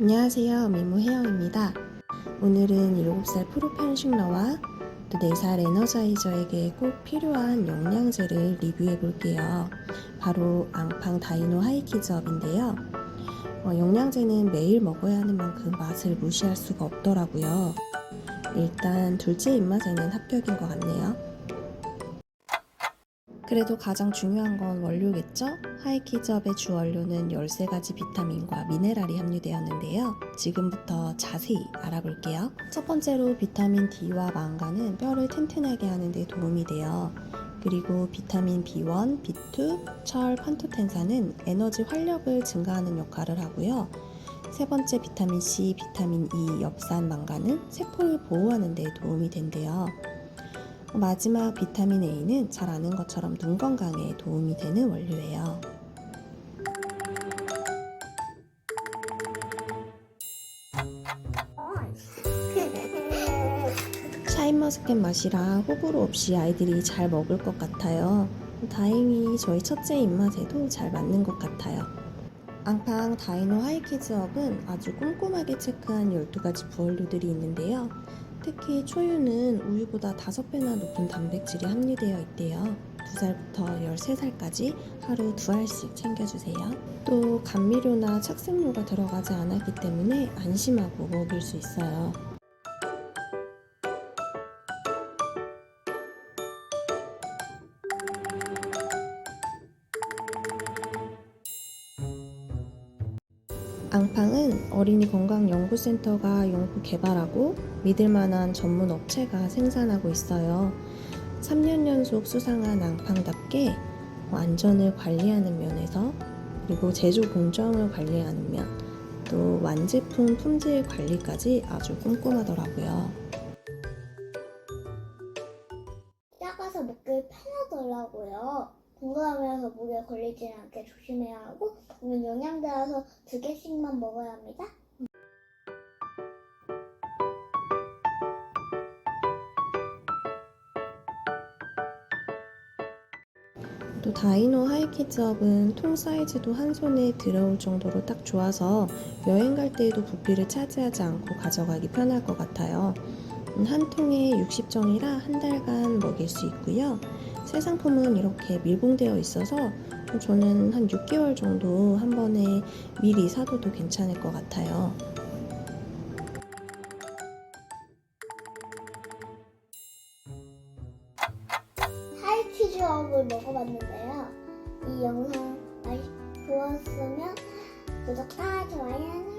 안녕하세요. 미모 혜영입니다. 오늘은 7살 프로 편식러와 또 4살 에너자이저에게 꼭 필요한 영양제를 리뷰해 볼게요. 바로 앙팡 다이노 하이키즈업인데요. 어, 영양제는 매일 먹어야 하는 만큼 맛을 무시할 수가 없더라고요. 일단 둘째 입맛에는 합격인 것 같네요. 그래도 가장 중요한 건 원료겠죠? 하이키즈업의 주 원료는 13가지 비타민과 미네랄이 함유되었는데요. 지금부터 자세히 알아볼게요. 첫 번째로 비타민 D와 망간은 뼈를 튼튼하게 하는 데 도움이 돼요. 그리고 비타민 B1, B2, 철, 판토텐산은 에너지 활력을 증가하는 역할을 하고요. 세 번째 비타민 C, 비타민 E, 엽산, 망간은 세포를 보호하는 데 도움이 된대요. 마지막 비타민 A는 잘 아는 것처럼 눈 건강에 도움이 되는 원료예요. 샤인머스켓 맛이라 호불호 없이 아이들이 잘 먹을 것 같아요. 다행히 저희 첫째 입맛에도 잘 맞는 것 같아요. 앙팡 다이노 하이키즈업은 아주 꼼꼼하게 체크한 12가지 부원료들이 있는데요. 특히 초유는 우유보다 5배나 높은 단백질이 함유되어 있대요. 2살부터 13살까지 하루 2알씩 챙겨주세요. 또 감미료나 착색료가 들어가지 않았기 때문에 안심하고 먹일 수 있어요. 앙팡은 어린이 건강연구센터가 연구 개발하고 믿을 만한 전문 업체가 생산하고 있어요. 3년 연속 수상한 앙팡답게 안전을 관리하는 면에서 그리고 제조 공정을 관리하는 면, 또 완제품 품질 관리까지 아주 꼼꼼하더라고요. 작아서 먹기 편하더라고요. 건강하면서 목에 걸리지 않게 조심해야 하고 오늘 영양제라서 두 개씩만 먹어야 합니다. 또 다이노 하이키즈업은 통 사이즈도 한 손에 들어올 정도로 딱 좋아서 여행 갈 때에도 부피를 차지하지 않고 가져가기 편할 것 같아요. 음, 한 통에 60정이라 한 달간 먹일 수 있고요. 새 상품은 이렇게 밀봉되어 있어서 저는 한 6개월 정도 한 번에 미리 사둬도 괜찮을 것 같아요. 하이키즈업을 먹어봤는데요. 이 영상 많이 좋았으면 구독과 좋아요